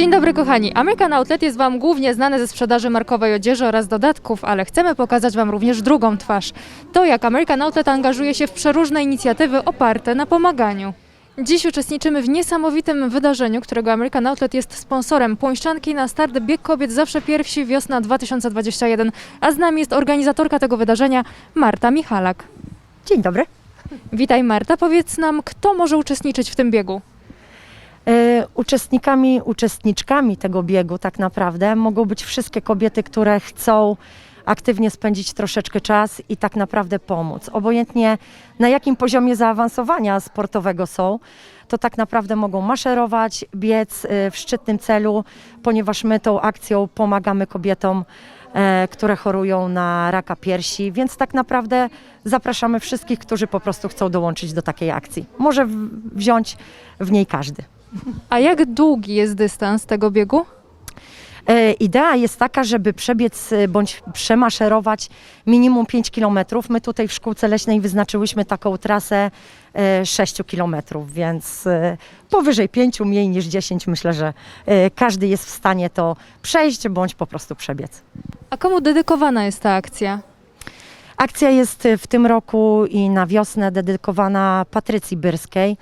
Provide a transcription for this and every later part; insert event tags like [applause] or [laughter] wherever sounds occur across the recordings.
Dzień dobry kochani. American Outlet jest Wam głównie znane ze sprzedaży markowej odzieży oraz dodatków, ale chcemy pokazać Wam również drugą twarz. To jak American Outlet angażuje się w przeróżne inicjatywy oparte na pomaganiu. Dziś uczestniczymy w niesamowitym wydarzeniu, którego American Outlet jest sponsorem. Płońszczanki na start Bieg Kobiet Zawsze Pierwsi wiosna 2021, a z nami jest organizatorka tego wydarzenia Marta Michalak. Dzień dobry. Witaj Marta, powiedz nam, kto może uczestniczyć w tym biegu? E, Uczestnikami, uczestniczkami tego biegu tak naprawdę mogą być wszystkie kobiety, które chcą aktywnie spędzić troszeczkę czas i tak naprawdę pomóc. Obojętnie na jakim poziomie zaawansowania sportowego są, to tak naprawdę mogą maszerować, biec e, w szczytnym celu, ponieważ my tą akcją pomagamy kobietom, e, które chorują na raka piersi, więc tak naprawdę zapraszamy wszystkich, którzy po prostu chcą dołączyć do takiej akcji. Może wziąć w niej każdy. A jak długi jest dystans tego biegu? E, Idea jest taka, żeby przebiec e, bądź przemaszerować minimum 5 km. My tutaj w szkółce leśnej wyznaczyłyśmy taką trasę e, 6 km, więc e, powyżej 5, mniej niż 10 myślę, że e, każdy jest w stanie to przejść bądź po prostu przebiec. A komu dedykowana jest ta akcja? Akcja jest e, w tym roku i na wiosnę dedykowana Patrycji Byrskiej,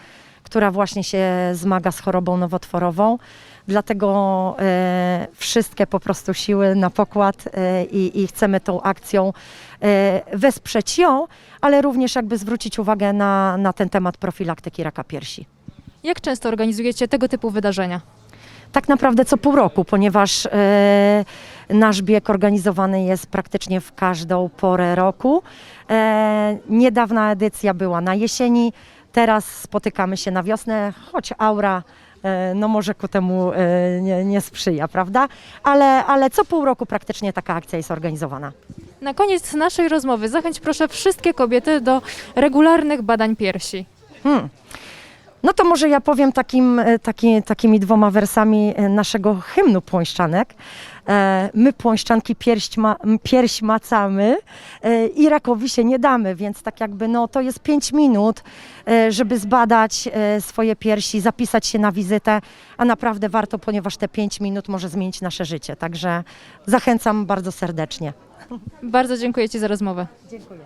która właśnie się zmaga z chorobą nowotworową. Dlatego e, wszystkie po prostu siły na pokład e, i, i chcemy tą akcją e, wesprzeć ją, ale również jakby zwrócić uwagę na, na ten temat profilaktyki raka piersi. Jak często organizujecie tego typu wydarzenia? Tak naprawdę co pół roku, ponieważ e, nasz bieg organizowany jest praktycznie w każdą porę roku. E, niedawna edycja była na jesieni, teraz spotykamy się na wiosnę, choć aura e, no może ku temu e, nie, nie sprzyja, prawda? Ale, ale co pół roku praktycznie taka akcja jest organizowana. Na koniec naszej rozmowy zachęć proszę wszystkie kobiety do regularnych badań piersi. Hmm. No to może ja powiem takim, e, taki, takimi dwoma wersami e, naszego hymnu Płońszczanek. E, My Płońszczanki pierś, ma, pierś macamy i rakowi się nie damy, więc tak jakby no to jest pięć minut, żeby zbadać swoje piersi, zapisać się na wizytę, a naprawdę warto, ponieważ te pięć minut może zmienić nasze życie. Także zachęcam bardzo serdecznie. Bardzo dziękuję Ci za rozmowę. Dziękuję.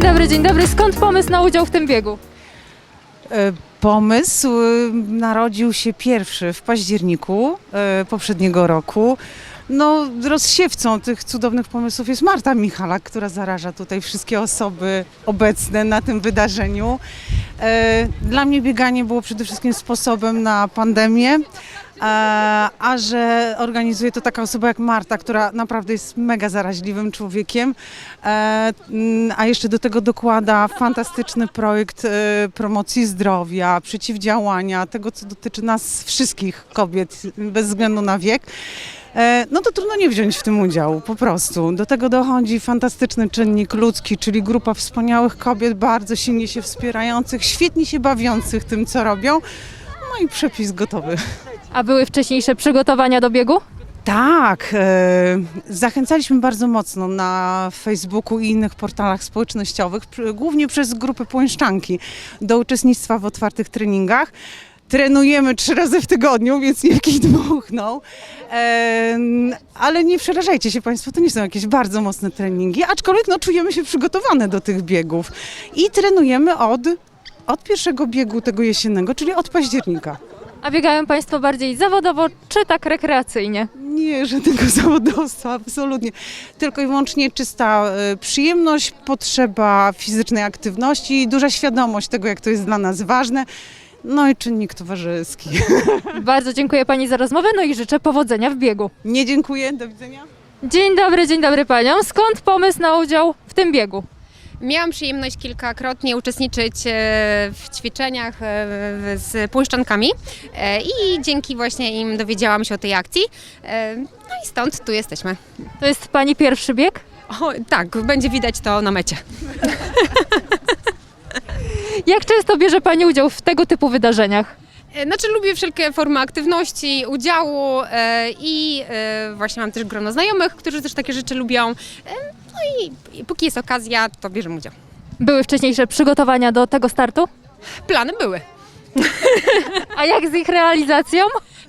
Dzień dobry, dzień dobry. Skąd pomysł na udział w tym biegu? E, Pomysł e, narodził się pierwszy w październiku e, poprzedniego roku. No, rozsiewcą tych cudownych pomysłów jest Marta Michalak, która zaraża tutaj wszystkie osoby obecne na tym wydarzeniu. Dla mnie bieganie było przede wszystkim sposobem na pandemię, a że organizuje to taka osoba jak Marta, która naprawdę jest mega zaraźliwym człowiekiem, e, a jeszcze do tego dokłada fantastyczny projekt e, promocji zdrowia, przeciwdziałania, tego co dotyczy nas wszystkich kobiet bez względu na wiek. E, No to trudno nie wziąć w tym udziału, po prostu. Do tego dochodzi fantastyczny czynnik ludzki, czyli grupa wspaniałych kobiet, bardzo silnie się wspierających, świetnie się bawiących tym, co robią. No i przepis gotowy. A były wcześniejsze przygotowania do biegu? Tak, e, zachęcaliśmy bardzo mocno na Facebooku i innych portalach społecznościowych, głównie przez grupy Płońszczanki, do uczestnictwa w otwartych treningach. Trenujemy trzy razy w tygodniu, więc nie kij dmuchnął. E, ale nie przerażajcie się Państwo, to nie są jakieś bardzo mocne treningi, aczkolwiek no, czujemy się przygotowane do tych biegów. I trenujemy od, od pierwszego biegu tego jesiennego, czyli od października. A biegają Państwo bardziej zawodowo czy tak rekreacyjnie? Nie, żadnego [laughs] zawodowstwa, absolutnie. Tylko i wyłącznie czysta e, przyjemność, potrzeba fizycznej aktywności i duża świadomość tego, jak to jest dla nas ważne. No i czynnik towarzyski. [laughs] Bardzo dziękuję Pani za rozmowę, no i życzę powodzenia w biegu. Nie dziękuję, do widzenia. Dzień dobry, dzień dobry paniom. Skąd pomysł na udział w tym biegu? Miałam przyjemność kilkakrotnie uczestniczyć e, w ćwiczeniach e, z puszczankami e, i dzięki właśnie im dowiedziałam się o tej akcji. No i stąd tu jesteśmy. To jest pani pierwszy bieg? O, tak, będzie widać to na mecie. [laughs] Jak często bierze pani udział w tego typu wydarzeniach? Znaczy lubię wszelkie formy aktywności, udziału i właśnie mam też grono znajomych, którzy też takie rzeczy lubią. No i, i póki jest okazja, to bierzemy udział. Były wcześniejsze przygotowania do tego startu? Plany były. [laughs] A jak z ich realizacją?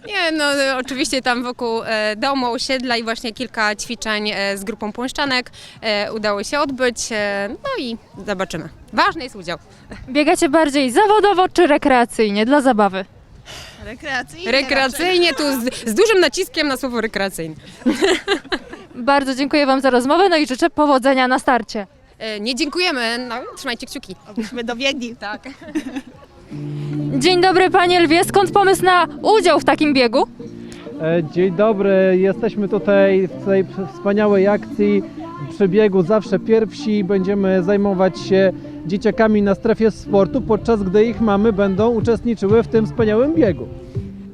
Nie, no oczywiście tam wokół e, domu, osiedla i właśnie kilka ćwiczeń e, z grupą płaszczanek e, udało się odbyć, e, no i zobaczymy. Ważny jest udział. Biegacie bardziej zawodowo czy rekreacyjnie, dla zabawy? Rekreacyjnie, tu z, z dużym naciskiem na słowo rekreacyjny. [laughs] Bardzo dziękuję wam za rozmowę, no i życzę powodzenia na starcie. E, Nie dziękujemy, no trzymajcie kciuki. Byśmy dobiegli. [laughs] Tak. Dzień dobry panie Lwie, skąd pomysł na udział w takim biegu? E, Dzień dobry, jesteśmy tutaj w tej wspaniałej akcji przebiegu Zawsze Pierwsi. Będziemy zajmować się dzieciakami na strefie sportu, podczas gdy ich mamy będą uczestniczyły w tym wspaniałym biegu.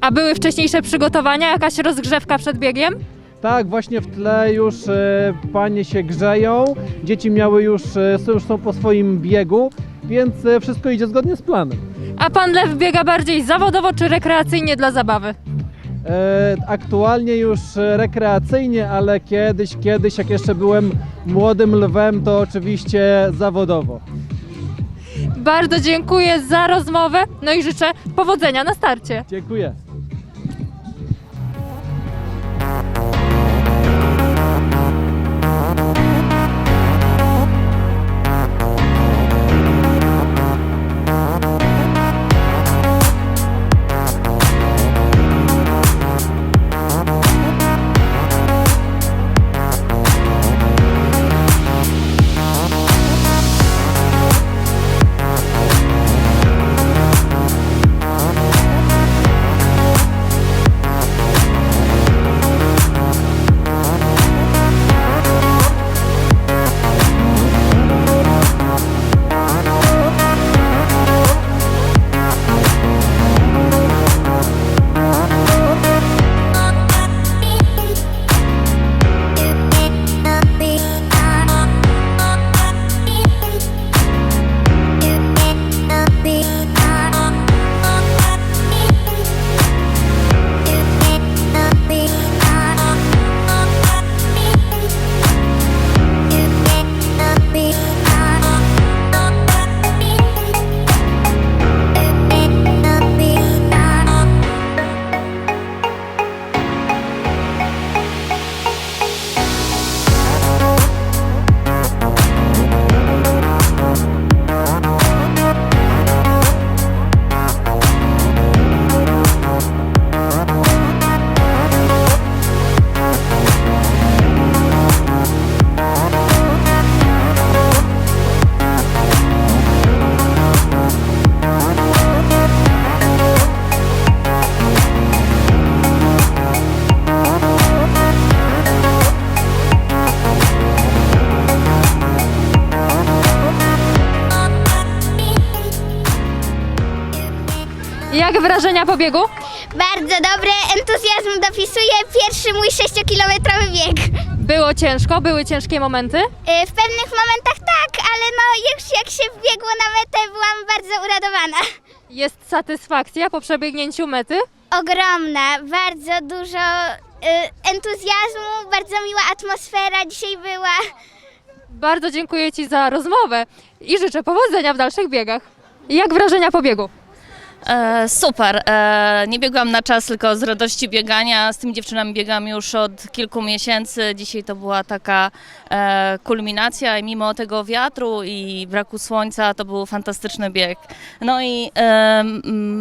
A były wcześniejsze przygotowania, jakaś rozgrzewka przed biegiem? Tak, właśnie w tle już e, panie się grzeją, dzieci miały już, e, są- już są po swoim biegu, więc e, wszystko idzie zgodnie z planem. A pan Lew biega bardziej zawodowo czy rekreacyjnie dla zabawy? E, Aktualnie już e, rekreacyjnie, ale kiedyś, kiedyś jak jeszcze byłem młodym lwem, to oczywiście zawodowo. Bardzo dziękuję za rozmowę, no i życzę powodzenia na starcie. Dziękuję. Jak wrażenia po biegu? Bardzo dobre, entuzjazm dopisuje pierwszy mój 6-kilometrowy bieg. Było ciężko, były ciężkie momenty. Y, W pewnych momentach tak, ale no już jak się wbiegło na metę, byłam bardzo uradowana. Jest satysfakcja po przebiegnięciu mety. Ogromna, bardzo dużo y, entuzjazmu, bardzo miła atmosfera dzisiaj była. Bardzo dziękuję Ci za rozmowę i życzę powodzenia w dalszych biegach. Jak wrażenia po biegu? E, super. E, nie biegłam na czas, tylko z radości biegania. Z tymi dziewczynami biegam już od kilku miesięcy. Dzisiaj to była taka e, kulminacja i mimo tego wiatru i braku słońca to był fantastyczny bieg. No i e,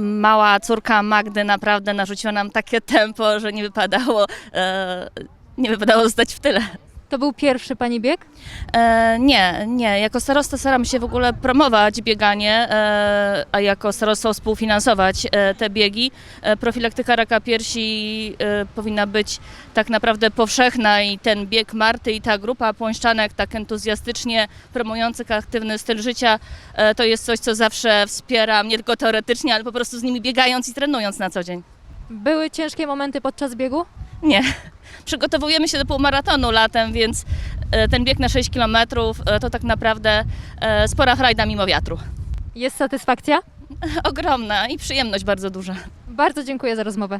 mała córka Magdy naprawdę narzuciła nam takie tempo, że nie wypadało, e, nie wypadało zostać w tyle. To był pierwszy pani bieg? E, nie, nie. Jako starosta staram się w ogóle promować bieganie, e, a jako starosta współfinansować e, te biegi. E, profilaktyka raka piersi e, powinna być tak naprawdę powszechna i ten bieg Marty i ta grupa płońszczanek tak entuzjastycznie promujących aktywny styl życia e, to jest coś, co zawsze wspieram, nie tylko teoretycznie, ale po prostu z nimi biegając i trenując na co dzień. Były ciężkie momenty podczas biegu? Nie. Przygotowujemy się do półmaratonu latem, więc e, ten bieg na 6 km to tak naprawdę e, spora frajda mimo wiatru. Jest satysfakcja? [laughs] Ogromna i przyjemność bardzo duża. Bardzo dziękuję za rozmowę.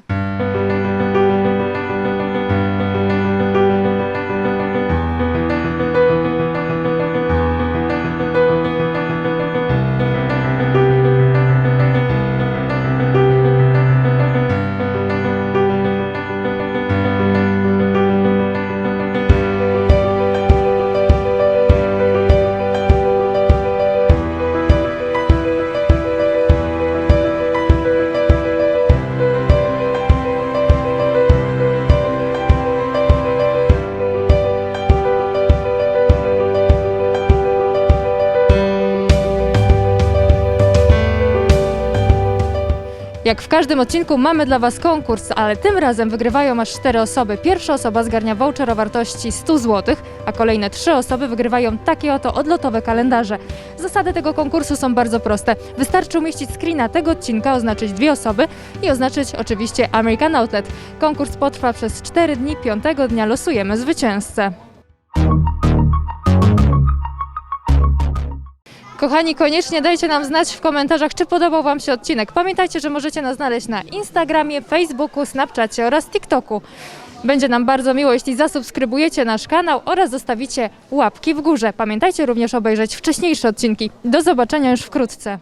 Jak w każdym odcinku mamy dla Was konkurs, ale tym razem wygrywają aż cztery osoby. Pierwsza osoba zgarnia voucher o wartości 100 zł, a kolejne trzy osoby wygrywają takie oto odlotowe kalendarze. Zasady tego konkursu są bardzo proste. Wystarczy umieścić screena tego odcinka, oznaczyć dwie osoby i oznaczyć oczywiście American Outlet. Konkurs potrwa przez 4 dni, piątego dnia losujemy zwycięzcę. Kochani, koniecznie dajcie nam znać w komentarzach, czy podobał Wam się odcinek. Pamiętajcie, że możecie nas znaleźć na Instagramie, Facebooku, Snapchacie oraz TikToku. Będzie nam bardzo miło, jeśli zasubskrybujecie nasz kanał oraz zostawicie łapki w górze. Pamiętajcie również obejrzeć wcześniejsze odcinki. Do zobaczenia już wkrótce.